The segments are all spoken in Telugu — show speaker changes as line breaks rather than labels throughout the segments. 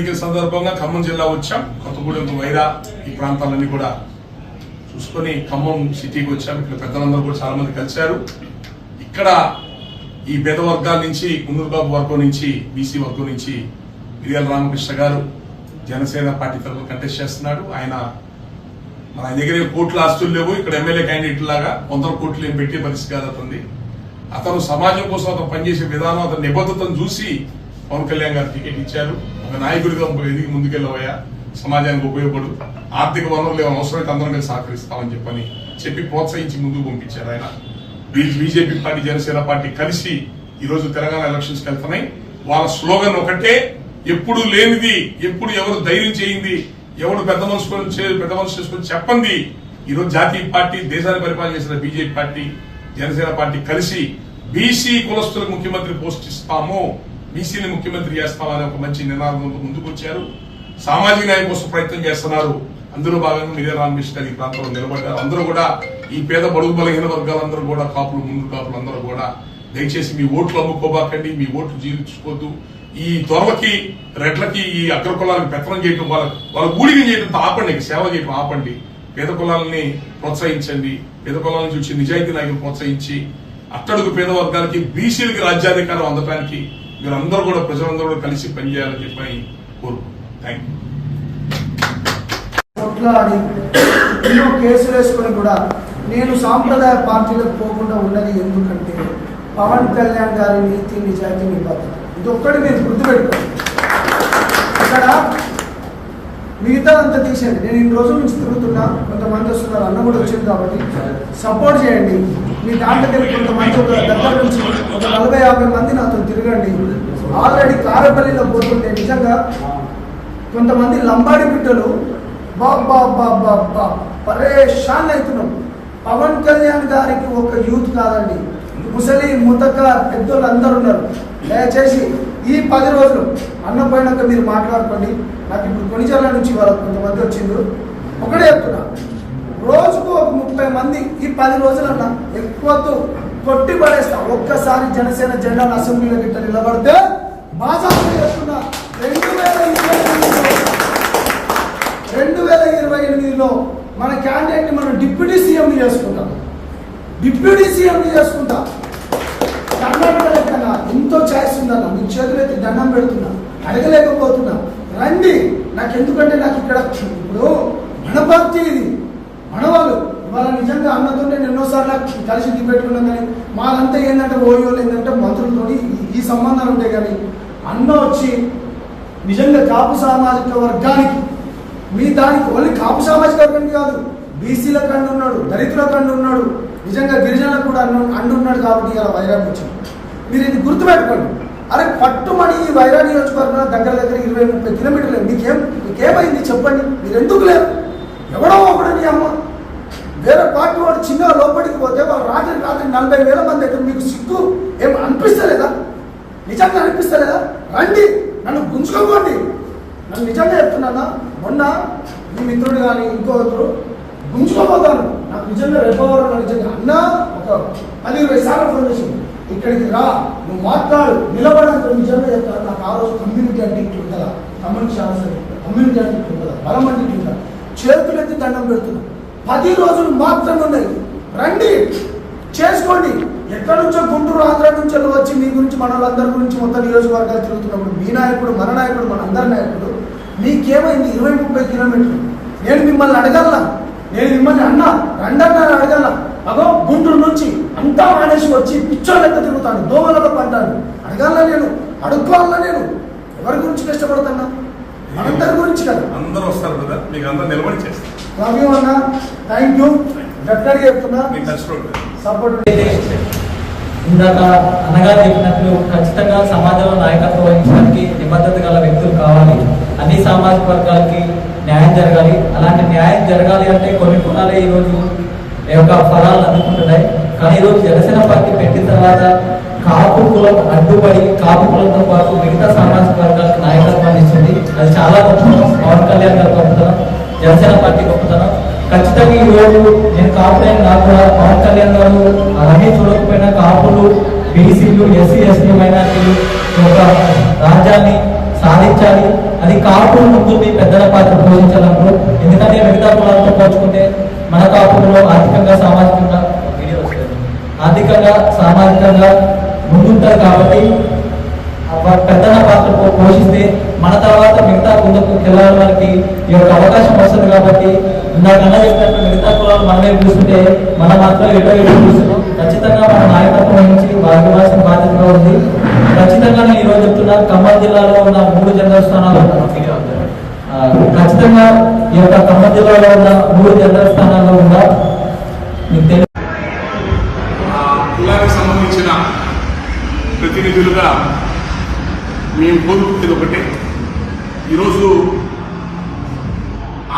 వేడుకల సందర్భంగా ఖమ్మం జిల్లా వచ్చాం. కొత్తగూడెం వైరా ఈ ప్రాంతాలన్నీ కూడా చూసుకొని ఖమ్మం సిటీకి వచ్చాం. ఇక్కడ పెద్దలందరూ కూడా చాలా మంది కలిశారు. ఇక్కడ ఈ పేద వర్గాల నుంచి కుందూరుబాబు వర్గం నుంచి బీసీ వర్గం నుంచి మిరియాల రామకృష్ణ గారు జనసేన పార్టీ తరఫున కంటెస్ట్ చేస్తున్నాడు. ఆయన మన ఆయన దగ్గర కోట్ల ఆస్తులు లేవు. ఇక్కడ ఎమ్మెల్యే క్యాండిడేట్ లాగా వందల కోట్లు ఏం పెట్టే పరిస్థితి కాదు అతను సమాజం కోసం అతను పనిచేసే విధానం అతని నిబద్ధతను చూసి పవన్ కళ్యాణ్ గారు టికెట్ ఇచ్చారు. ఒక నాయకుడిగా ఎదిగి ముందుకెళ్ళవయ్యా సమాజానికి ఉపయోగపడు. ఆర్థిక వనరులు అవసరమైతే అందరం కలిసి సహకరిస్తామని చెప్పని చెప్పి ప్రోత్సహించి ముందుకు పంపించారు ఆయన. బీజేపీ పార్టీ జనసేన పార్టీ కలిసి ఈరోజు తెలంగాణ ఎలక్షన్స్ వెళ్తున్నాయి. వాళ్ళ స్లోగన్ ఒకటే ఎప్పుడు లేనిది ఎప్పుడు ఎవరు ధైర్యం చేయింది ఎవడు పెద్ద మనసు చే- పెద్ద మనసు చేసుకొని చెప్పండి ఈరోజు జాతీయ పార్టీ దేశాన్ని పరిపాలన చేసిన బీజేపీ పార్టీ జనసేన పార్టీ కలిసి బీసీ కులస్తులకు ముఖ్యమంత్రి పోస్ట్ ఇస్తాము. బీసీని ముఖ్యమంత్రి చేస్తామని ఒక మంచి నినాదంతో ముందుకు వచ్చారు. సామాజిక న్యాయం కోసం ప్రయత్నం చేస్తున్నారు. అందులో భాగంగా మీరే రామకృష్ణ గారు ఈ ప్రాంతంలో నిలబడ్డారు. అందరూ కూడా ఈ పేద బడుగు బలహీన వర్గాలందరూ కూడా కాపులు ముందు కాపులు అందరూ కూడా దయచేసి మీ ఓట్లు అమ్ముకోబాకండి. మీ ఓట్లు జీవించుకోవద్దు ఈ దొరలకి రెడ్లకి ఈ అగ్రకులాలకు పెత్తనం చేయడం వాళ్ళ వాళ్ళ ఊడిగం చేయడం ఆపండి. సేవ చేయడం ఆపండి. పేద కులాలని ప్రోత్సహించండి. పేద కులాల నుంచి వచ్చి నిజాయితీ నాయకులు ప్రోత్సహించి అట్టడుగు పేద వర్గాలకి బీసీలకి రాజ్యాధికారం అందడానికి మీరందరూ అందరూ కూడా ప్రజలందరూ కూడా కలిసి పనిచేయాలని చెప్పని కోరుకుంటున్నాను థ్యాంక్ యూ
ఎన్నో కేసులు వేసుకొని కూడా నేను సాంప్రదాయ పార్టీలకు పోకుండా ఉన్నది ఎందుకంటే పవన్ కళ్యాణ్ గారి నీతి నిజాయితీ నిబద్ధత. ఇది ఒక్కటి మీరు గుర్తుపెట్టుకోండి. ఇక్కడ మిగతా అంతా తీసేయండి. నేను ఇన్ని రోజుల నుంచి తిరుగుతున్నా. కొంతమంది వస్తున్నారు అన్న కూడా వచ్చింది కాబట్టి సపోర్ట్ చేయండి. మీ దాంట్లో దగ్గర కొంతమంది ఒక దగ్గర నుంచి ఒక నలభై యాభై మంది నాతో తిరగండి. ఆల్రెడీ కారపల్లిలో పోతుంటే నిజంగా కొంతమంది లంబాడి బిడ్డలు బాబా బాబా బా పరేషాన్ అవుతున్నాం. పవన్ కళ్యాణ్ గారికి ఒక యూత్ కాదండి. ముసలి ముతక పెద్దోళ్ళు అందరు ఉన్నారు. దయచేసి ఈ పది రోజులు అన్న పోయినాక మీరు మాట్లాడుకోండి. నాకు ఇప్పుడు కొనిచర్ల నుంచి వాళ్ళకి కొంతమంది వచ్చిండ్రు. ఒకటే చెప్తున్నా. రోజుకు ఒక ముప్పై మంది ఈ పది రోజులన్నా ఎక్కువతో కొట్టి పడేస్తా. ఒక్కసారి జనసేన జెండాను అసెంబ్లీలో గిట్ట నిలబడితే బాజాపు చెప్తున్నా రెండు వేల ఇరవై రెండు వేల ఇరవై ఎనిమిదిలో మన క్యాండిడేట్ని మనం డిప్యూటీ సీఎం చేసుకుంటాం. డిప్యూటీ సీఎం చేసుకుంటాం. కర్ణాటక లెక్కన ఎంతో ఛాయిస్ ఉందన్న. మీ చేతులైతే దండం పెడుతున్నా. అడగలేకపోతున్నా. రండి. నాకు ఎందుకంటే నాకు ఇక్కడ ఇప్పుడు మన పార్టీ ఇది. మనవాళ్ళు. ఇవాళ నిజంగా అన్నతో నేను ఎన్నోసార్లు కలిసి దిపెట్టుకున్నాం కానీ మాదంతా ఏంటంటే ఓయోలు ఏంటంటే మంత్రులతో ఈ సంబంధాలు ఉంటాయి కానీ అన్న వచ్చి నిజంగా కాపు సామాజిక వర్గానికి మీ దానికి ఓన్లీ కాపు సామాజిక వర్గానికి కాదు బీసీల కండు ఉన్నాడు దళితుల కండు ఉన్నాడు నిజంగా గిరిజనులకు కూడా అన్ను అండున్నాడు కాబట్టి ఇలా వైరాగ్ వచ్చింది. మీరు ఇది గుర్తుపెట్టుకోండి. అరే పట్టుమని ఈ వైరా నియోజకవర్గం దగ్గర దగ్గర ఇరవై ముప్పై కిలోమీటర్లు మీకేం మీకేమైంది చెప్పండి. మీరు ఎందుకు లేరు? నలభై వేల మంది అయితే మీకు సిగ్గు? ఏం అనిపిస్తలేదా? నిజంగా అనిపిస్తలేదా? రండి నన్ను గుంజుకోకండి. నన్ను నిజంగా చెప్తున్నానా? మొన్న మీ మిత్రుడు కానీ ఇంకొకరు గుంజుకోపోతాను నాకు నిజంగా రెప్పవరం నిజంగా అన్న ఒక పది ఇరవై సార్లు ఫోన్ చేసింది. ఇక్కడికి రా నువ్వు మాట్లాడు నిలబడంత నిజంగా చెప్తాను. నాకు ఆ రోజు కమ్యూనిటీ అంటే ఇట్లా ఉంటుందా కమ్యూనిటీ ఛాన్స్ కమ్యూనిటీ అంటే ఇట్లా ఉంటుందా బలం అంటే ఇట్లా ఉంటుందా చేతులెత్తి దండం పెడుతున్నా. పది రోజులు మాత్రమే ఉన్నాయి. రండి. చేసుకోండి. ఎక్కడి నుంచో గుంటూరు ఆంధ్ర నుంచి వచ్చి మీ గురించి మన వాళ్ళందరి గురించి మొత్తం నియోజకవర్గాలు తిరుగుతున్నప్పుడు మీ నాయకుడు మన నాయకుడు మన అందరి నాయకుడు మీకేమైంది ఇరవై ముప్పై కిలోమీటర్లు? నేను మిమ్మల్ని అడగలనా నేను మిమ్మల్ని అన్నా? రండన్నా అడగలనా అగో గుంటూరు నుంచి అంతా మానేసి వచ్చి పిచ్చోళ్ళ లెక్క తిరుగుతాను దోమలతో పంటాను అడగాల నేను? అడుక్కోవాలా నేను? ఎవరి గురించి కష్టపడుతున్నా? మనందరి గురించి కదా.
అందరూ వస్తారు కదా మీకు అందరూ నిలబడి చేస్తారు
థ్యాంక్ యూ. గట్టిగా చెప్తున్నా సపోర్ట్
ఇందాక అన్నగారు చెప్పినట్లు ఖచ్చితంగా సమాజంలో నాయకత్వం వహించడానికి నిబద్ధత గల వ్యక్తులు కావాలి. అన్ని సామాజిక వర్గాలకి న్యాయం జరగాలి. అలాంటి న్యాయం జరగాలి అంటే కొన్ని కులాలే ఈరోజు ఈ యొక్క ఫలాలను అందుకుంటున్నాయి. కానీ ఈరోజు జనసేన పార్టీ పెట్టిన తర్వాత కాపు కులం అడ్డుపడి కాపు కులంతో పాటు మిగతా సామాజిక వర్గాలకు నాయకత్వాన్ని ఇస్తుంది అది చాలా గొప్పతనం. పవన్ కళ్యాణ్ గారి గొప్పతనం. జనసేన పార్టీ గొప్పతనం. ఖచ్చితంగా ఈ నేను కాపులైన నాకు పవన్ కళ్యాణ్ గారు అవన్నీ చూడకపోయినా కాపులు బీసీలు ఎస్సీ ఎస్టీ మైనార్టీలు ఒక రాజ్యాన్ని సాధించాలి అది కాపులు ముందుంది పెద్దల పాత్ర పోషించాలన్నప్పుడు ఎందుకంటే మిగతా కులాలతో పోల్చుకుంటే మన కాపులలో ఆర్థికంగా సామాజికంగా వీడియో వస్తుంది. ఆర్థికంగా సామాజికంగా ముందుంటారు కాబట్టి పెద్దల పాత్ర పోషిస్తే మన తర్వాత మిగతా ముందుకు వెళ్ళాలి ఈ యొక్క అవకాశం వస్తుంది కాబట్టి ఇందాకన్నా చెప్పినట్టు మిగతా కులాలు మనమే చూస్తుంటే మనం మాత్రం ఎటో ఎటో చూస్తున్నాం. ఖచ్చితంగా మన నాయకత్వం వహించి భారత భాష బాధ్యతగా ఉంది. ఖచ్చితంగా నేను ఈరోజు చెప్తున్నా ఖమ్మం జిల్లాలో ఉన్న మూడు జనరల్ స్థానాలు ఖచ్చితంగా ఈ యొక్క ఖమ్మం జిల్లాలో ఉన్న మూడు జనరల్ స్థానాల్లో కూడా మీకు తెలియదు
కులానికి సంబంధించిన ప్రతినిధులుగా మేము కోరుకునేది ఒకటే. ఈరోజు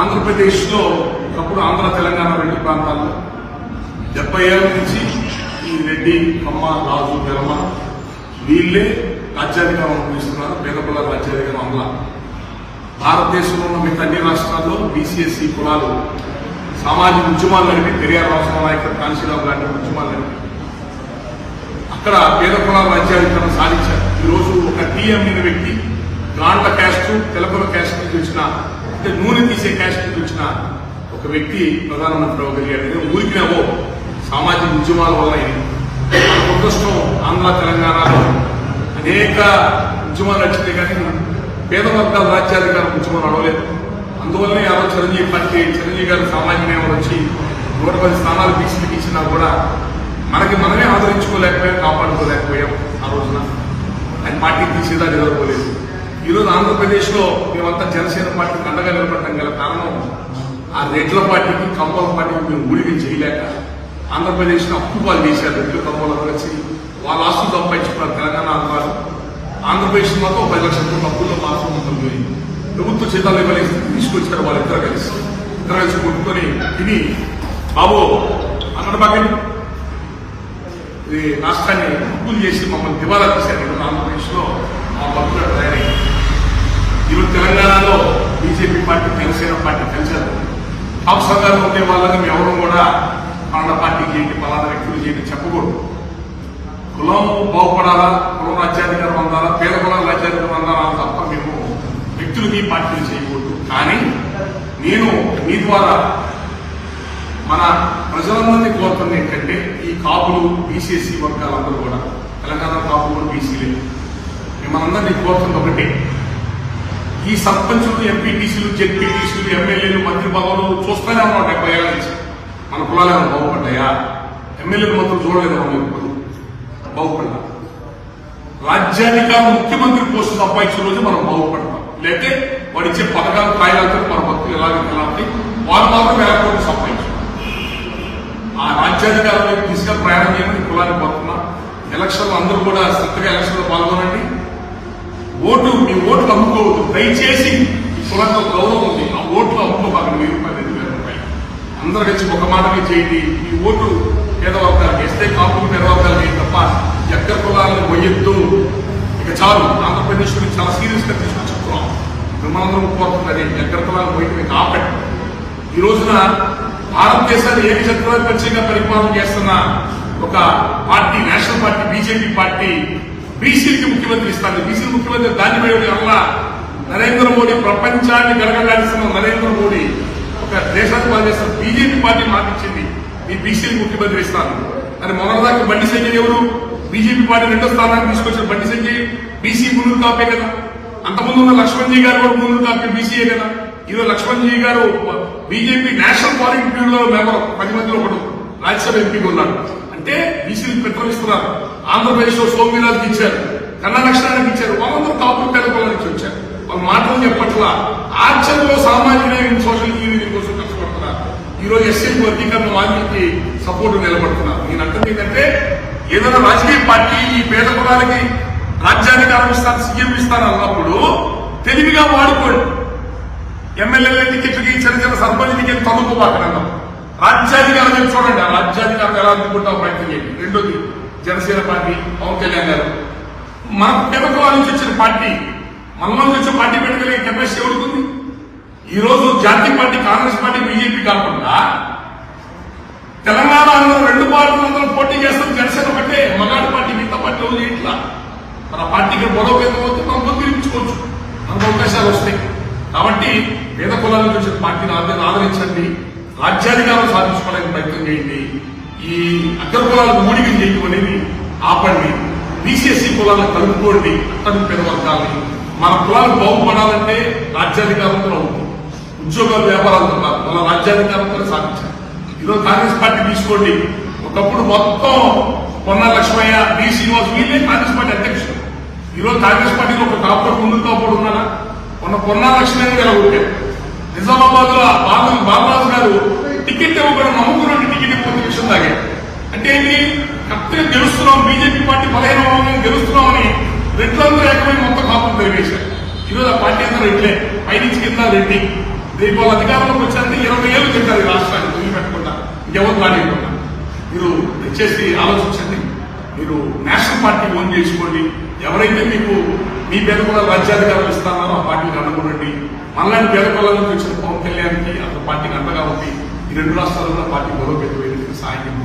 ఆంధ్రప్రదేశ్లో ఒకప్పుడు ఆంధ్ర తెలంగాణ రెండు ప్రాంతాల్లో డెబ్బై ఏళ్ళ నుంచి ఈ రెడ్డి కమ్మ రాజు వెలమ వీళ్ళే రాజ్యాధికారం అనుభవిస్తున్నారు పేదపుల రాజ్యాధికారం అమల భారతదేశంలో ఉన్న మిగతా అన్ని రాష్ట్రాల్లో బీసీఎస్సీ కులాలు సామాజిక ఉద్యమాలు నడిపి పెరియార్ రాష్ట్ర నాయకులు కాంశీరావు లాంటి ఉద్యమాలు నడిపి. అక్కడ పేద కులాల రాజ్యాధికారం సాధించారు. ఈరోజు ఒక టీఎం వ్యక్తి గ్రాండ్ల క్యాస్ట్ తెలపల క్యాస్ట్ నుంచి వచ్చిన అంటే నూనె తీసే క్యాస్ట్ వచ్చిన ఒక వ్యక్తి ప్రధానమంత్రి అవ్వగలిగాడు. ఇది సామాజిక ఉద్యమాల వల్ల ఇది. దురదృష్టం ఆంధ్ర తెలంగాణలో అనేక ఉద్యమాలు నచ్చితే కానీ పేద వర్గాల రాజ్యాధికారం ఉద్యమం నడవలేదు. అందువల్లనే ఆ రోజు చిరంజీవి పార్టీ చిరంజీవి గారు సామాజిక నియమం వచ్చి నూట పది స్థానాలు బీసీకి ఇచ్చినా కూడా మనకి మనమే ఆదరించుకోలేకపోయాం కాపాడుకోలేకపోయాం ఆ రోజున. ఆయన పార్టీ తీసేదా నిలబడలేదు ఈరోజు ఆంధ్రప్రదేశ్లో మేమంతా జనసేన పార్టీకి అండగా నిలబడటం గల కారణం ఆ రెడ్ల పార్టీకి కంపల పార్టీకి మేము ఊడికి చేయలేక ఆంధ్రప్రదేశ్లో అప్పు వాళ్ళు చేశారు. రెడ్లు కంపలు కలిసి వాళ్ళ ఆస్తులు సంపాదించుకున్నారు తెలంగాణ ఆంధ్రాలు ఆంధ్రప్రదేశ్ మాత్రం పది లక్షల కోట్ల అప్పుల్లో మాత్రం ఉంటుంది ప్రభుత్వ జీతాలు ఇవ్వలేదు తీసుకొచ్చారు వాళ్ళిద్దరు కలిసి. ఇద్దరు కలిసి కొట్టుకొని తిని బాబు అక్కడ బాగా ఇది రాష్ట్రాన్ని అప్పులు చేసి మమ్మల్ని దివాలా తీశారు ఆంధ్రప్రదేశ్లో మా భక్తులు తయారయ్యి ఈరోజు తెలంగాణలో బీజేపీ పార్టీ పార్టీ కలిశారు టాప్ సంఘాల్లో ఉండే వాళ్ళకి మేము ఎవరు కూడా పలానా పార్టీకి ఏంటి పలానా వ్యక్తులు ఏంటి చెప్పకూడదు. కులం బాగుపడాలా? కులం రాజ్యాధికారం అందాలా? పేద కులం రాజ్యాధికారం అందాలా అని తప్ప మేము వ్యక్తులకి పార్టీలు చేయకూడదు. కానీ నేను మీ ద్వారా మన ప్రజలందరినీ కోరుతుంది ఏంటంటే ఈ కాపులు బీసీఎస్సీ వర్గాలందరూ కూడా తెలంగాణ కాపులు కూడా బీసీలే. మిమ్మల్ని కోరుతుంది ఒకటి. ఈ సర్పంచులు ఎంపీటీసీలు జెడ్పీటీసీలు ఎమ్మెల్యేలు మంత్రి భవన్లు చూస్తూనే ఉన్నాం డెబ్బై ఏళ్ళ నుంచి మన కులాలు ఏమైనా బాగుపడ్డాయా. ఎమ్మెల్యేలు మంత్రులు చూడలేదు మనం ఇప్పుడు బాగుపడ్డా రాజ్యాధికారం ముఖ్యమంత్రి పోస్టు సంపాదించిన రోజు మనం బాగుపడతాం లేకపోతే వాడు ఇచ్చే పథకాలు కాయలతో మన భక్తులు ఎలాగో ఎలాంటి వారు మాత్రం వేల కోట్లు సంపాదించారు ఆ రాజ్యాధికారం తీసుకుని ప్రయాణం చేయమని కులానికి పోతున్నా ఎలక్షన్లు అందరూ కూడా శ్రద్ధగా ఎలక్షన్లో పాల్గొనండి. ఓటు మీ ఓట్లు అమ్ముకోవద్దు. దయచేసి ఈ గౌరవం ఉంది. ఆ ఓట్లు అమ్ముకోబాకండి వెయ్యి రూపాయలు రెండు వేల రూపాయలు. అందరు కలిసి ఒక మాటగా చేయండి. ఈ ఓటు పేదవర్గాలు వేస్తే కాపులు పేదవర్గాలు తప్ప ఎక్కడ కులాలను పోయొద్దు. ఇక చాలు. ఆంధ్రప్రదేశ్ గురించి చాలా సీరియస్గా తీసుకుని తీసుకొని చెప్తున్నాం మిమ్మల్ని కోరుతున్నది ఎక్కడ కులాలను పోయి మీకు ఆపండి. ఈ రోజున భారతదేశాన్ని ఏక చక్రాధిపత్యంగా పరిపాలన చేస్తున్న ఒక party national party BJP party బీసీకి ముఖ్యమంత్రి ఇస్తాను. బీసీ ముఖ్యమంత్రి దాన్ని వేయడం వల్ల నరేంద్ర మోడీ ప్రపంచాన్ని గడగడాడిస్తున్న నరేంద్ర మోడీ ఒక దేశాన్ని పనిచేస్తున్న బీజేపీ పార్టీ మాటిచ్చింది మీ బీసీకి ముఖ్యమంత్రి ఇస్తాను. అని మొదటిదాకా బండి సంజయ్ ఎవరు? బీజేపీ పార్టీ రెండో స్థానానికి తీసుకొచ్చిన బండి సంజయ్ బీసీ ముందు కాపే కదా. అంతకుముందు ఉన్న లక్ష్మణ్ జీ గారు కూడా ముందు కాపే బీసీఏ కదా. ఈరోజు లక్ష్మణ్ జీ గారు BJP national politburo member. పది మందిలో ఒకడు. రాజ్యసభ ఎంపీగా ఉన్నాడు. అంటే బీసీలకు పెట్రోలిస్తున్నారు. ఆంధ్రప్రదేశ్లో సోమవీరాజుకి ఇచ్చారు. కన్నా లక్షణానికి ఇచ్చారు. వాళ్ళందరూ కాపులు పేదకుల నుంచి వచ్చారు. వాళ్ళ మాటలు చెప్పట్లా. ఆచరణలో సామాజిక సోషల్ ఇంజనీరింగ్ కోసం కష్టపడుతున్నారు. ఈ రోజు ఎస్సీ వర్గీకరణ వారికి సపోర్ట్ నిలబడుతున్నారు. నేను అంటుంది ఏంటంటే ఏదైనా రాజకీయ పార్టీ ఈ పేద కులాలకి రాజ్యానికి ఆరంభిస్తాను సీఎం ఇస్తాను అన్నప్పుడు తెలివిగా వాడుకోండి. ఎమ్మెల్యేల టికెట్లకి చిన్న చిన్న సర్పంచ్ టికెట్ చదువుకోబాకనన్నాం రాజ్యాధికారం చూడండి. ఆ రాజ్యాధికారం ఎలా అందుకుంటాం ప్రయత్నం చేయండి. రెండోది జనసేన పార్టీ పవన్ కళ్యాణ్ గారు. మన పెదకుల నుంచి వచ్చిన పార్టీ మనలో నుంచి వచ్చిన పార్టీ పెట్టగలిగే కెపాసిటీ ఎవరికి ఈ రోజు జాతీయ పార్టీ కాంగ్రెస్ పార్టీ బీజేపీ కాకుండా తెలంగాణ రెండు పార్టీలందరూ పోటీ చేస్తాం. జనసేన పట్టే మగాడి పార్టీ మిగతా పార్టీ ఇట్లా మన పార్టీకి గొడవ పోతే మనం పొంది మనకు అవకాశాలు వస్తాయి. కాబట్టి పేద కులాల నుంచి వచ్చిన పార్టీని ఆదరించండి. రాజ్యాధికారం సాధించుకోవడానికి ప్రయత్నం చేయండి. ఈ అగ్ర కులాలకు మూడికి చేయటం అనేది ఆపండి. బీసీఎస్సీ కులాలను కలుపుకోండి. అట్టని పేద వర్గాలని. మన కులాలు బాగుపడాలంటే రాజ్యాధికారంతో అవుతుంది ఉద్యోగాలు వ్యాపారాలతో కాదు మన రాజ్యాధికారంతో సాధించాలి. ఈరోజు కాంగ్రెస్ పార్టీ తీసుకోండి. ఒకప్పుడు మొత్తం పొన్న లక్ష్మయ్య బి శ్రీనివాస్ వీళ్ళే కాంగ్రెస్ పార్టీ అధ్యక్షుడు ఈరోజు కాంగ్రెస్ పార్టీలో ఒక కాపుడు ముందు కాపుడు ఉన్నారా మొన్న పొన్నా లక్ష్మయ్య గారు ఉంటారు నిజామాబాద్లో బాబు బాబురాజు గారు టికెట్ ఇవ్వకుండా నమ్ముకున్న టికెట్ ఇవ్వకపోతే విషయం దాగే అంటే ఏంటి? కరెక్ట్గా గెలుస్తున్నాం బీజేపీ పార్టీ బలహీన గెలుస్తున్నామని రెడ్లందరూ ఏకమై మొత్తం కాపులు తెలియజేశారు ఈరోజు ఆ పార్టీ అందరూ రెడ్లే పైనుంచి కింద రెడ్డి. రేపు వాళ్ళ అధికారంలోకి వచ్చారంటే ఇరవై ఏళ్ళు తింటారు ఈ రాష్ట్రాన్ని తుని పెట్టకుండా ఇంకెవరు రానివ్వకుండా మీరు దయచేసి ఆలోచించండి. మీరు నేషనల్ పార్టీ ఓన్ చేసుకోండి. ఎవరైతే మీకు మీ పేద కూడా రాజ్యాధికారం ఇస్తున్నారో ఆ పార్టీకి అనుకోండి మనలాంటి పేద కులాల నుంచి వచ్చిన పవన్ కళ్యాణ్కి అతని పార్టీకి అండగా ఉంది. ఈ రెండు రాష్ట్రాల్లో పార్టీ బలోపేతం సాయం